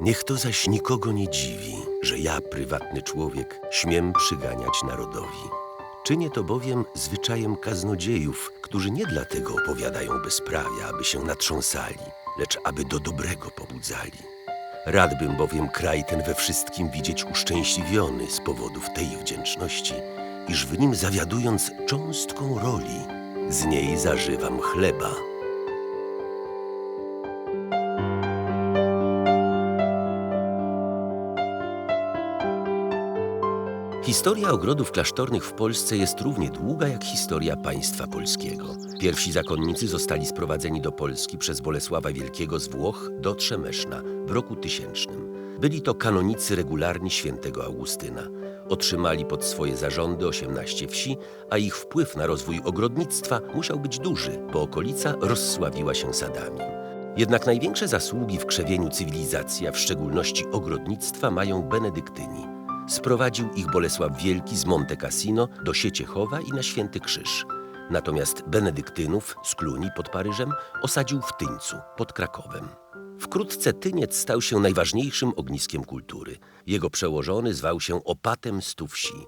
Niech to zaś nikogo nie dziwi, że ja, prywatny człowiek, śmiem przyganiać narodowi. Czynię to bowiem zwyczajem kaznodziejów, którzy nie dlatego opowiadają bezprawia, aby się natrząsali, lecz aby do dobrego pobudzali. Radbym bowiem kraj ten we wszystkim widzieć uszczęśliwiony z powodów tej wdzięczności, iż w nim zawiadując cząstką roli, z niej zażywam chleba. Historia ogrodów klasztornych w Polsce jest równie długa jak historia państwa polskiego. Pierwsi zakonnicy zostali sprowadzeni do Polski przez Bolesława Wielkiego z Włoch do Trzemeszna w roku tysięcznym. Byli to kanonicy regularni świętego Augustyna. Otrzymali pod swoje zarządy 18 wsi, a ich wpływ na rozwój ogrodnictwa musiał być duży, bo okolica rozsławiła się sadami. Jednak największe zasługi w krzewieniu cywilizacji, a w szczególności ogrodnictwa, mają benedyktyni. Sprowadził ich Bolesław Wielki z Monte Cassino do Sieciechowa i na Święty Krzyż. Natomiast benedyktynów z Cluni pod Paryżem osadził w Tyńcu pod Krakowem. Wkrótce Tyniec stał się najważniejszym ogniskiem kultury. Jego przełożony zwał się opatem stu wsi.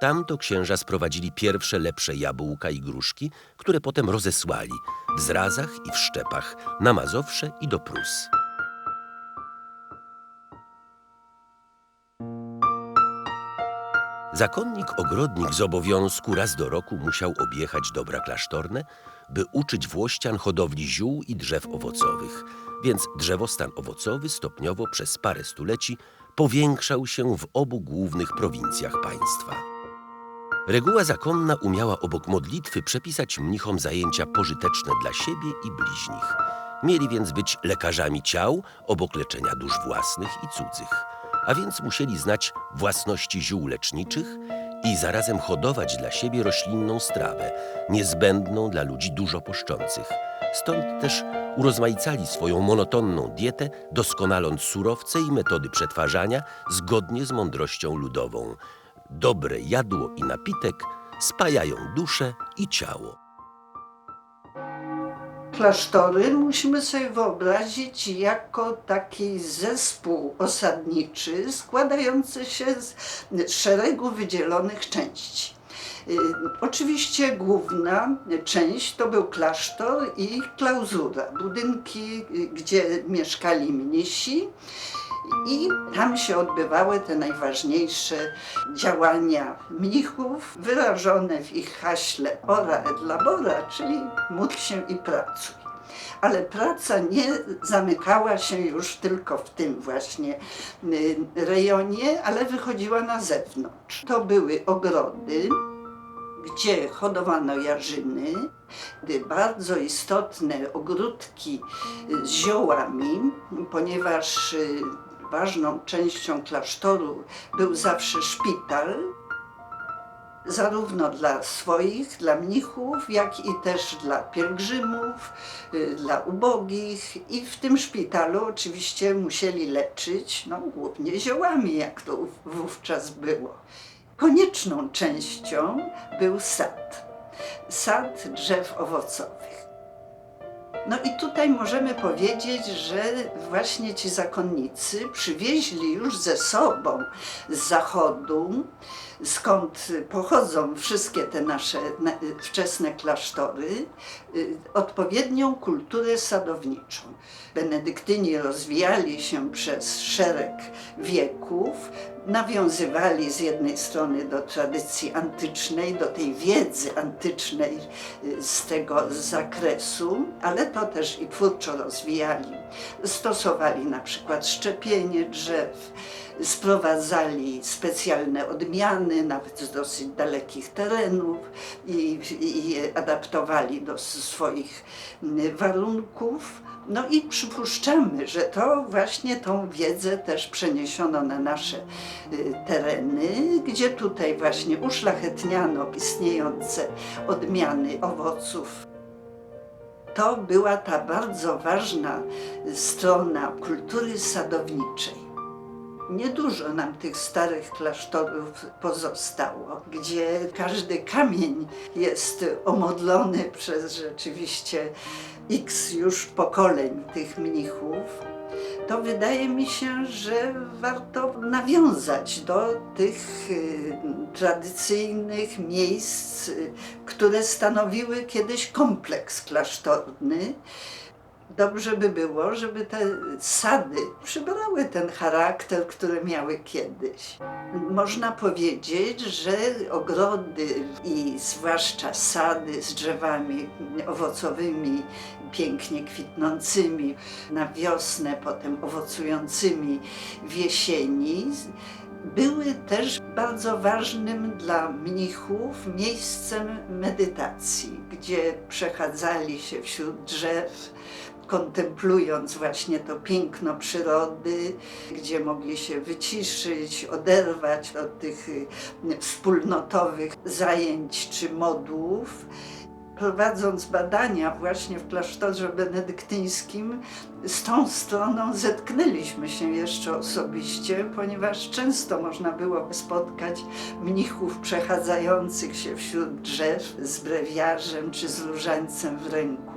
Tam to księża sprowadzili pierwsze lepsze jabłka i gruszki, które potem rozesłali w zrazach i w szczepach na Mazowsze i do Prus. Zakonnik ogrodnik z obowiązku raz do roku musiał objechać dobra klasztorne, by uczyć włościan hodowli ziół i drzew owocowych, więc drzewostan owocowy stopniowo przez parę stuleci powiększał się w obu głównych prowincjach państwa. Reguła zakonna umiała obok modlitwy przepisać mnichom zajęcia pożyteczne dla siebie i bliźnich. Mieli więc być lekarzami ciał obok leczenia dusz własnych i cudzych, a więc musieli znać własności ziół leczniczych i zarazem hodować dla siebie roślinną strawę, niezbędną dla ludzi dużo poszczących. Stąd też urozmaicali swoją monotonną dietę, doskonaląc surowce i metody przetwarzania zgodnie z mądrością ludową. Dobre jadło i napitek spajają duszę i ciało. Klasztory musimy sobie wyobrazić jako taki zespół osadniczy składający się z szeregu wydzielonych części. Y, Oczywiście główna część to był klasztor i klauzura, budynki, y, gdzie mieszkali mnisi. I tam się odbywały te najważniejsze działania mnichów, wyrażone w ich haśle ora et labora, czyli módl się i pracuj. Ale praca nie zamykała się już tylko w tym właśnie y, rejonie, ale wychodziła na zewnątrz. To były ogrody, gdzie hodowano jarzyny, bardzo istotne ogródki z ziołami, ponieważ y, ważną częścią klasztoru był zawsze szpital, zarówno dla swoich, dla mnichów, jak i też dla pielgrzymów, y, dla ubogich. I w tym szpitalu oczywiście musieli leczyć, no głównie ziołami, jak to wów- wówczas było. Konieczną częścią był sad. Sad drzew owocowych. No i tutaj możemy powiedzieć, że właśnie ci zakonnicy przywieźli już ze sobą z zachodu, skąd pochodzą wszystkie te nasze na- wczesne klasztory, y, odpowiednią kulturę sadowniczą. Benedyktyni rozwijali się przez szereg wieków, nawiązywali z jednej strony do tradycji antycznej, do tej wiedzy antycznej y, z tego zakresu, ale to też i twórczo rozwijali. Stosowali na przykład szczepienie drzew, sprowadzali specjalne odmiany, nawet z dosyć dalekich terenów i, i adaptowali do swoich mm, warunków. No i przypuszczamy, że to właśnie tą wiedzę też przeniesiono na nasze y, tereny, gdzie tutaj właśnie uszlachetniano istniejące odmiany owoców to była ta bardzo ważna strona kultury sadowniczej. Niedużo nam tych starych klasztorów pozostało, gdzie każdy kamień jest omodlony przez rzeczywiście x już pokoleń tych mnichów. to wydaje mi się, że warto nawiązać do tych y, tradycyjnych miejsc, y, które stanowiły kiedyś kompleks klasztorny. Dobrze by było, żeby te sady przybrały ten charakter, który miały kiedyś. Można powiedzieć, że ogrody i zwłaszcza sady z drzewami owocowymi, pięknie kwitnącymi na wiosnę, potem owocującymi w jesieni, były też bardzo ważnym dla mnichów miejscem medytacji, gdzie przechadzali się wśród drzew, kontemplując właśnie to piękno przyrody, gdzie mogli się wyciszyć, oderwać od tych y, wspólnotowych zajęć czy modułów. Prowadząc badania właśnie w klasztorze benedyktyńskim, z tą stroną zetknęliśmy się jeszcze osobiście, ponieważ często można było spotkać mnichów przechadzających się wśród drzew z brewiarzem czy z różańcem w ręku.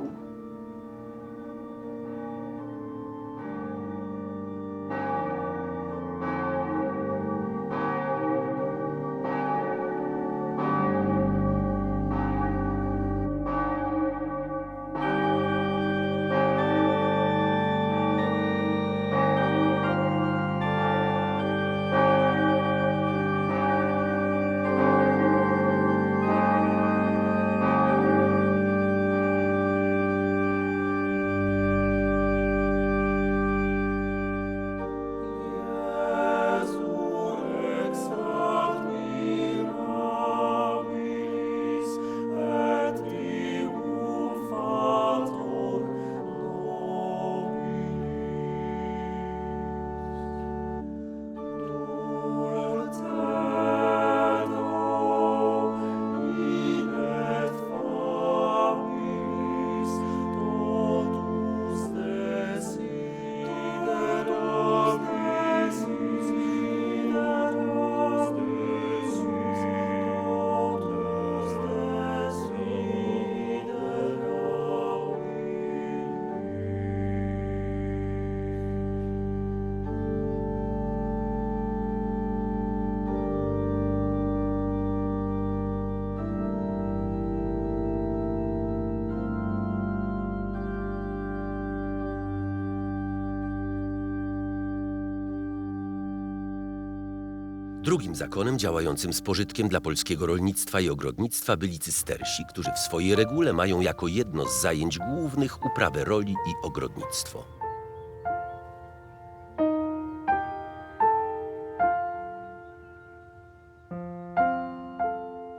Drugim zakonem działającym z pożytkiem dla polskiego rolnictwa i ogrodnictwa byli cystersi, którzy w swojej regule mają jako jedno z zajęć głównych uprawę roli i ogrodnictwo.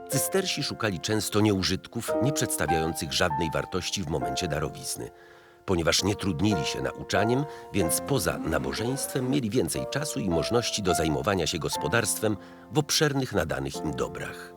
Cystersi szukali często nieużytków, nie przedstawiających żadnej wartości w momencie darowizny. Ponieważ nie trudnili się nauczaniem, więc poza nabożeństwem mieli więcej czasu i możliwości do zajmowania się gospodarstwem w obszernych nadanych im dobrach.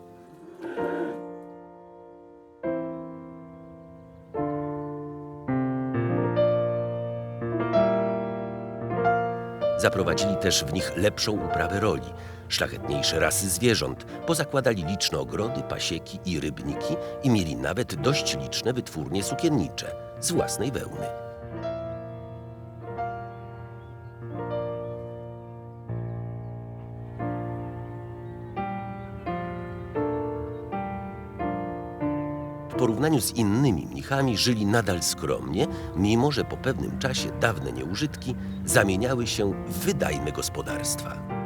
Zaprowadzili też w nich lepszą uprawę roli, szlachetniejsze rasy zwierząt, pozakładali liczne ogrody, pasieki i rybniki i mieli nawet dość liczne wytwórnie sukiennicze z własnej wełny. W porównaniu z innymi mnichami żyli nadal skromnie, mimo że po pewnym czasie dawne nieużytki zamieniały się w wydajne gospodarstwa.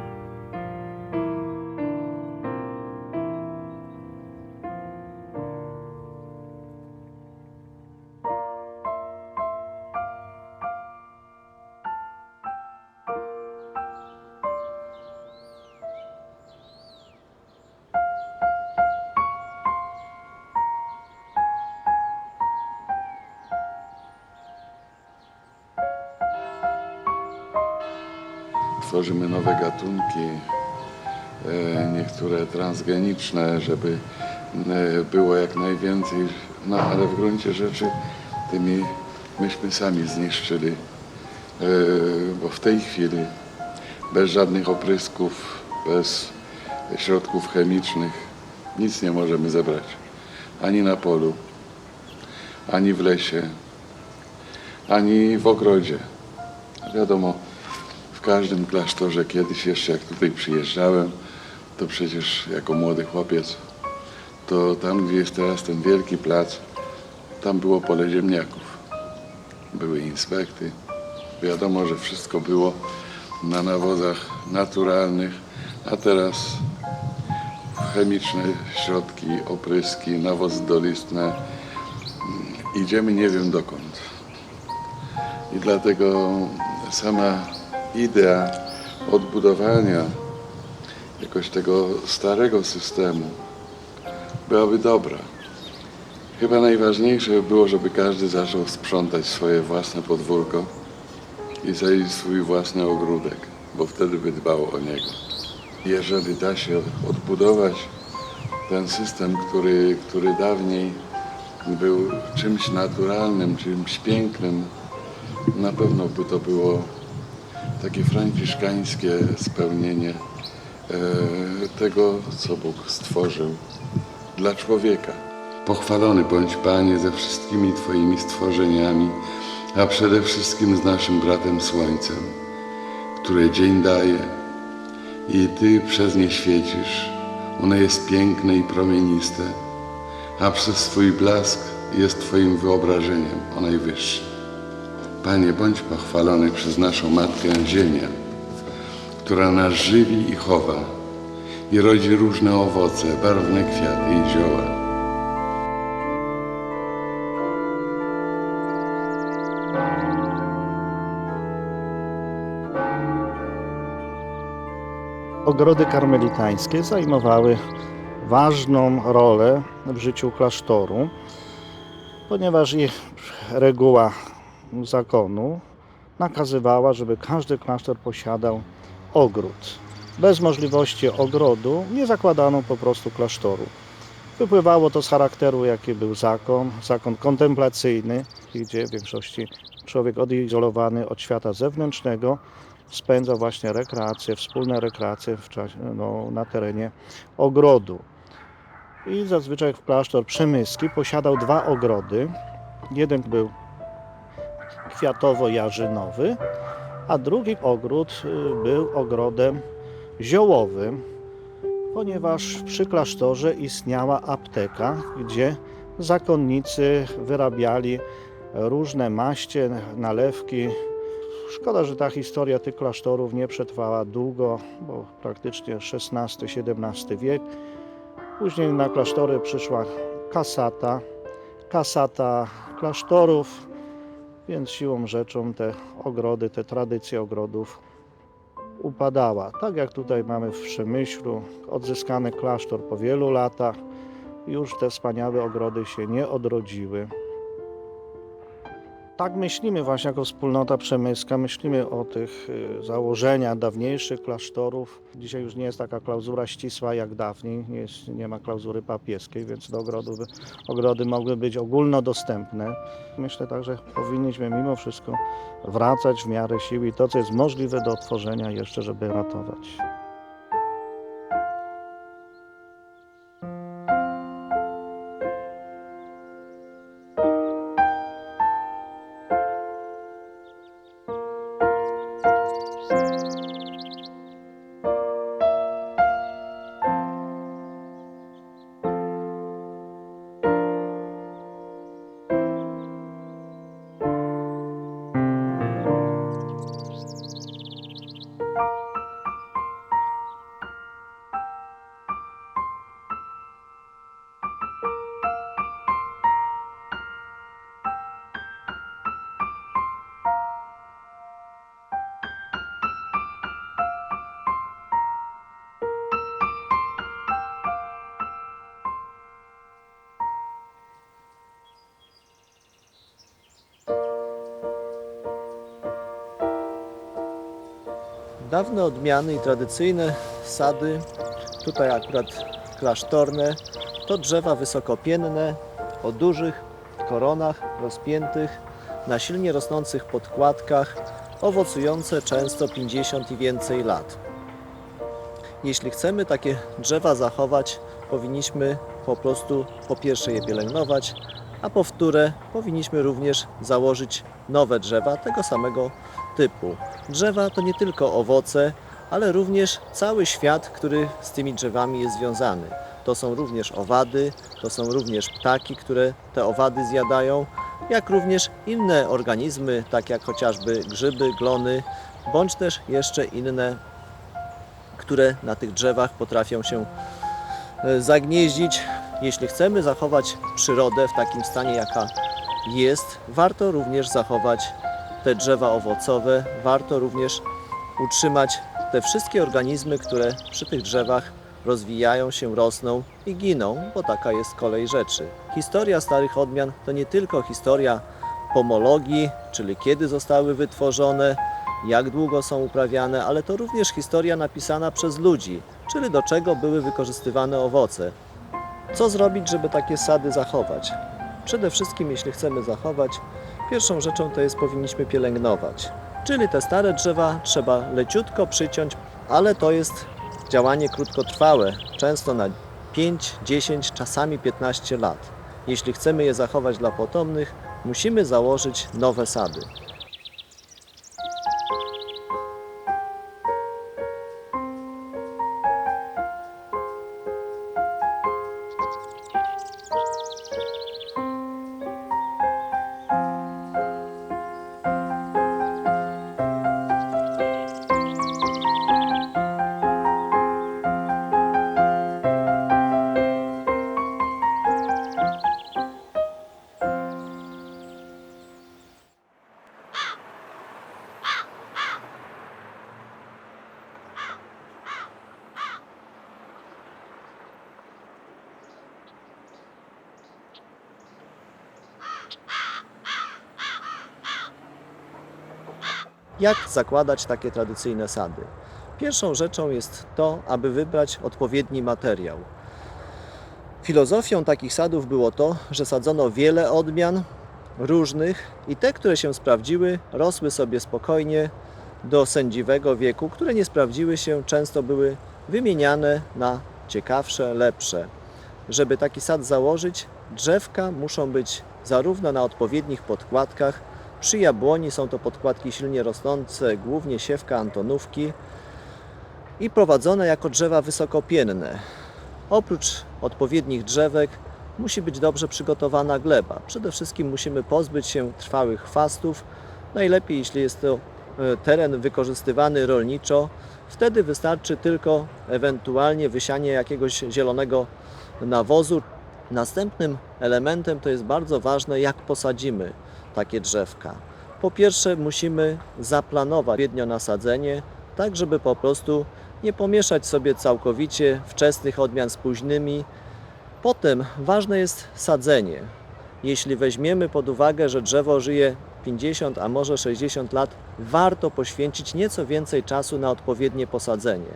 Gatunki, e, niektóre transgeniczne, żeby e, było jak najwięcej, no ale w gruncie rzeczy tymi myśmy sami zniszczyli, e, bo w tej chwili bez żadnych oprysków, bez środków chemicznych nic nie możemy zebrać. Ani na polu, ani w lesie, ani w ogrodzie. Wiadomo, każdym klasztorze kiedyś jeszcze jak tutaj przyjeżdżałem, to przecież jako młody chłopiec, to tam gdzie jest teraz ten wielki plac, tam było pole ziemniaków. Były inspekty. Wiadomo, że wszystko było na nawozach naturalnych, a teraz chemiczne środki, opryski, nawozy dolistne. Idziemy nie wiem dokąd. I dlatego sama idea odbudowania jakoś tego starego systemu byłaby dobra. Chyba najważniejsze by było, żeby każdy zaczął sprzątać swoje własne podwórko i zająć swój własny ogródek, bo wtedy by dbał o niego. Jeżeli da się odbudować ten system, który, który dawniej był czymś naturalnym, czymś pięknym, na pewno by to było takie franciszkańskie spełnienie e, tego, co Bóg stworzył dla człowieka. Pochwalony bądź Panie ze wszystkimi Twoimi stworzeniami, a przede wszystkim z naszym bratem Słońcem, które dzień daje i Ty przez nie świecisz. Ono jest piękne i promieniste, a przez swój blask jest Twoim wyobrażeniem o najwyższym. Panie, bądź pochwalony przez naszą Matkę Ziemię, która nas żywi i chowa i rodzi różne owoce, barwne kwiaty i zioła. Ogrody karmelitańskie zajmowały ważną rolę w życiu klasztoru, ponieważ ich reguła zakonu nakazywała, żeby każdy klasztor posiadał ogród. Bez możliwości ogrodu nie zakładano po prostu klasztoru. Wypływało to z charakteru, jaki był zakon, zakon kontemplacyjny, gdzie w większości człowiek odizolowany od świata zewnętrznego spędza właśnie rekreacje, wspólne rekreacje w czasie, no, na terenie ogrodu. I zazwyczaj w klasztor przemyski posiadał dwa ogrody. Jeden był kwiatowo-jarzynowy, a drugi ogród y, był ogrodem ziołowym, ponieważ przy klasztorze istniała apteka, gdzie zakonnicy wyrabiali różne maście, nalewki. Szkoda, że ta historia tych klasztorów nie przetrwała długo, bo praktycznie XVI-XVII wiek. Później na klasztory przyszła kasata, kasata klasztorów, więc siłą rzeczą te ogrody, te tradycje ogrodów upadała. Tak jak tutaj mamy w Przemyślu, odzyskany klasztor po wielu latach, już te wspaniałe ogrody się nie odrodziły. Tak myślimy właśnie jako wspólnota przemyska, myślimy o tych y, założeniach dawniejszych klasztorów. Dzisiaj już nie jest taka klauzura ścisła jak dawniej, nie, jest, nie ma klauzury papieskiej, więc do ogrodu, ogrody mogły być ogólnodostępne. Myślę tak, że powinniśmy mimo wszystko wracać w miarę sił i to, co jest możliwe do otworzenia jeszcze, żeby ratować. Dawne odmiany i tradycyjne sady, tutaj akurat klasztorne, to drzewa wysokopienne o dużych koronach rozpiętych, na silnie rosnących podkładkach, owocujące często 50 i więcej lat. Jeśli chcemy takie drzewa zachować, powinniśmy po prostu po pierwsze je pielęgnować, a po wtóre powinniśmy również założyć nowe drzewa tego samego typu. Drzewa to nie tylko owoce, ale również cały świat, który z tymi drzewami jest związany. To są również owady, to są również ptaki, które te owady zjadają, jak również inne organizmy, tak jak chociażby grzyby, glony, bądź też jeszcze inne, które na tych drzewach potrafią się e, zagnieździć. Jeśli chcemy zachować przyrodę w takim stanie, jaka jest, warto również zachować te drzewa owocowe, warto również utrzymać te wszystkie organizmy, które przy tych drzewach rozwijają się, rosną i giną, bo taka jest kolej rzeczy. Historia starych odmian to nie tylko historia pomologii, czyli kiedy zostały wytworzone, jak długo są uprawiane, ale to również historia napisana przez ludzi, czyli do czego były wykorzystywane owoce. Co zrobić, żeby takie sady zachować? Przede wszystkim, jeśli chcemy zachować, pierwszą rzeczą to jest powinniśmy pielęgnować. Czyli te stare drzewa trzeba leciutko przyciąć, ale to jest działanie krótkotrwałe, często na 5, 10, czasami 15 lat. Jeśli chcemy je zachować dla potomnych, musimy założyć nowe sady. Jak zakładać takie tradycyjne sady? Pierwszą rzeczą jest to, aby wybrać odpowiedni materiał. Filozofią takich sadów było to, że sadzono wiele odmian różnych i te, które się sprawdziły, rosły sobie spokojnie do sędziwego wieku, które nie sprawdziły się, często były wymieniane na ciekawsze, lepsze. Żeby taki sad założyć, drzewka muszą być zarówno na odpowiednich podkładkach, przy jabłoni są to podkładki silnie rosnące, głównie siewka antonówki i prowadzone jako drzewa wysokopienne. Oprócz odpowiednich drzewek musi być dobrze przygotowana gleba. Przede wszystkim musimy pozbyć się trwałych chwastów. Najlepiej, jeśli jest to e, teren wykorzystywany rolniczo, wtedy wystarczy tylko ewentualnie wysianie jakiegoś zielonego nawozu. Następnym elementem to jest bardzo ważne, jak posadzimy takie drzewka. Po pierwsze, musimy zaplanować odpowiednio nasadzenie, tak żeby po prostu nie pomieszać sobie całkowicie wczesnych odmian z późnymi. Potem ważne jest sadzenie. Jeśli weźmiemy pod uwagę, że drzewo żyje 50, a może 60 lat, warto poświęcić nieco więcej czasu na odpowiednie posadzenie.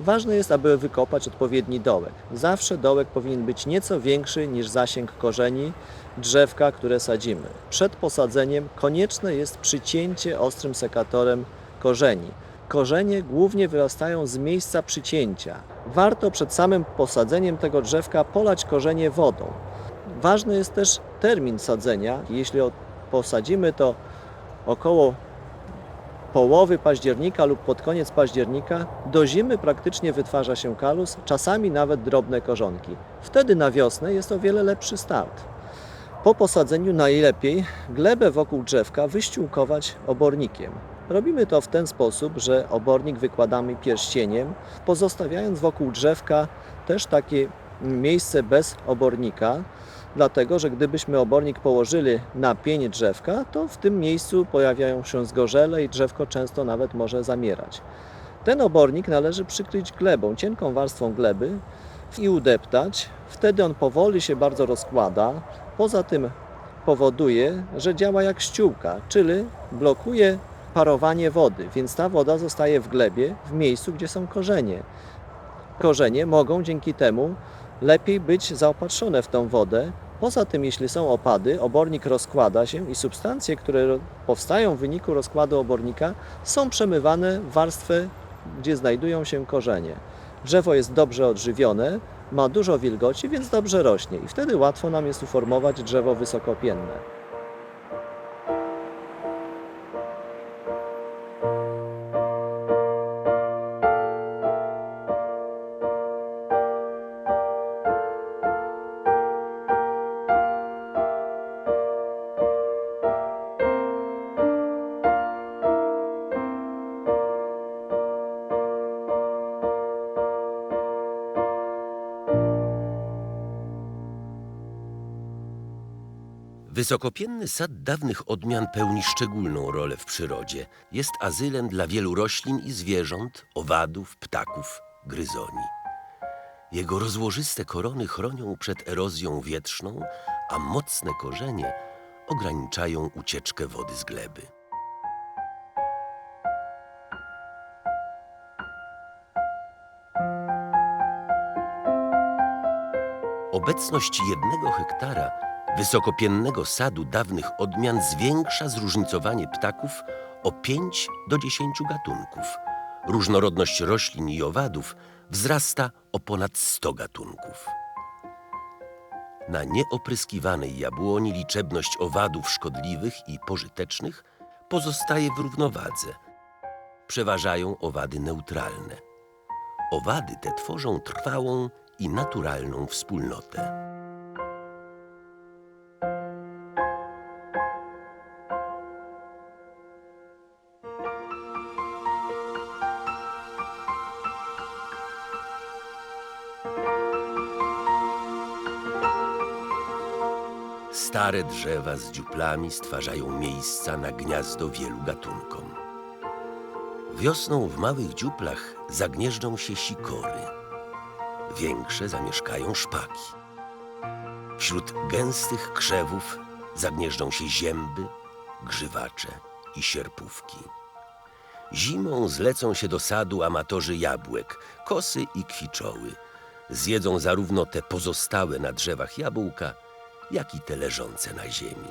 Ważne jest, aby wykopać odpowiedni dołek. Zawsze dołek powinien być nieco większy niż zasięg korzeni drzewka, które sadzimy. Przed posadzeniem konieczne jest przycięcie ostrym sekatorem korzeni. Korzenie głównie wyrastają z miejsca przycięcia. Warto przed samym posadzeniem tego drzewka polać korzenie wodą. Ważny jest też termin sadzenia. Jeśli posadzimy to około połowy października lub pod koniec października, do zimy praktycznie wytwarza się kalus, czasami nawet drobne korzonki. Wtedy na wiosnę jest o wiele lepszy start. Po posadzeniu najlepiej glebę wokół drzewka wyściółkować obornikiem. Robimy to w ten sposób, że obornik wykładamy pierścieniem, pozostawiając wokół drzewka też takie miejsce bez obornika, dlatego że gdybyśmy obornik położyli na pień drzewka, to w tym miejscu pojawiają się zgorzele i drzewko często nawet może zamierać. Ten obornik należy przykryć glebą, cienką warstwą gleby i udeptać. Wtedy on powoli się bardzo rozkłada. Poza tym powoduje, że działa jak ściółka, czyli blokuje parowanie wody, więc ta woda zostaje w glebie, w miejscu, gdzie są korzenie. Korzenie mogą dzięki temu lepiej być zaopatrzone w tą wodę. Poza tym, jeśli są opady, obornik rozkłada się i substancje, które powstają w wyniku rozkładu obornika, są przemywane w warstwę, gdzie znajdują się korzenie. Drzewo jest dobrze odżywione, ma dużo wilgoci, więc dobrze rośnie i wtedy łatwo nam jest uformować drzewo wysokopienne. Wysokopienny sad dawnych odmian pełni szczególną rolę w przyrodzie. Jest azylem dla wielu roślin i zwierząt, owadów, ptaków, gryzoni. Jego rozłożyste korony chronią przed erozją wietrzną, a mocne korzenie ograniczają ucieczkę wody z gleby. Obecność jednego hektara wysokopiennego sadu dawnych odmian zwiększa zróżnicowanie ptaków o 5 do 10 gatunków. Różnorodność roślin i owadów wzrasta o ponad 100 gatunków. Na nieopryskiwanej jabłoni liczebność owadów szkodliwych i pożytecznych pozostaje w równowadze. Przeważają owady neutralne. Owady te tworzą trwałą i naturalną wspólnotę. Stare drzewa z dziuplami stwarzają miejsca na gniazdo wielu gatunkom. Wiosną w małych dziuplach zagnieżdżą się sikory. Większe zamieszkają szpaki. Wśród gęstych krzewów zagnieżdżą się zięby, grzywacze i sierpówki. Zimą zlecą się do sadu amatorzy jabłek, kosy i kwiczoły. Zjedzą zarówno te pozostałe na drzewach jabłka, jak i te leżące na ziemi.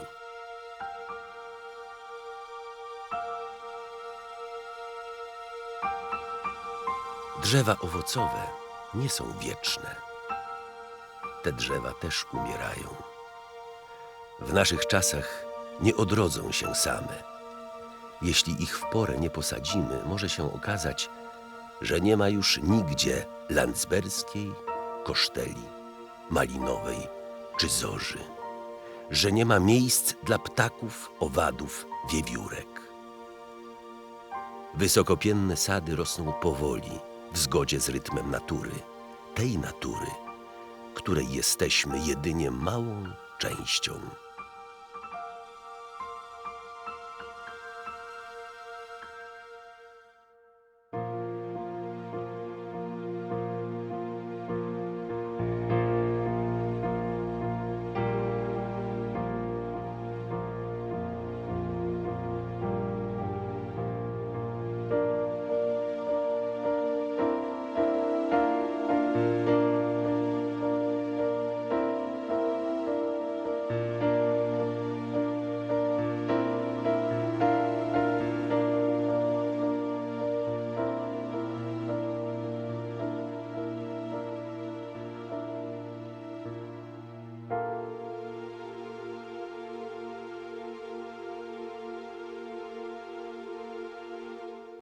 Drzewa owocowe nie są wieczne. Te drzewa też umierają. W naszych czasach nie odrodzą się same. Jeśli ich w porę nie posadzimy, może się okazać, że nie ma już nigdzie landzberskiej, koszteli, malinowej czy zorzy, że nie ma miejsc dla ptaków, owadów, wiewiórek. Wysokopienne sady rosną powoli, w zgodzie z rytmem natury, tej natury, której jesteśmy jedynie małą częścią.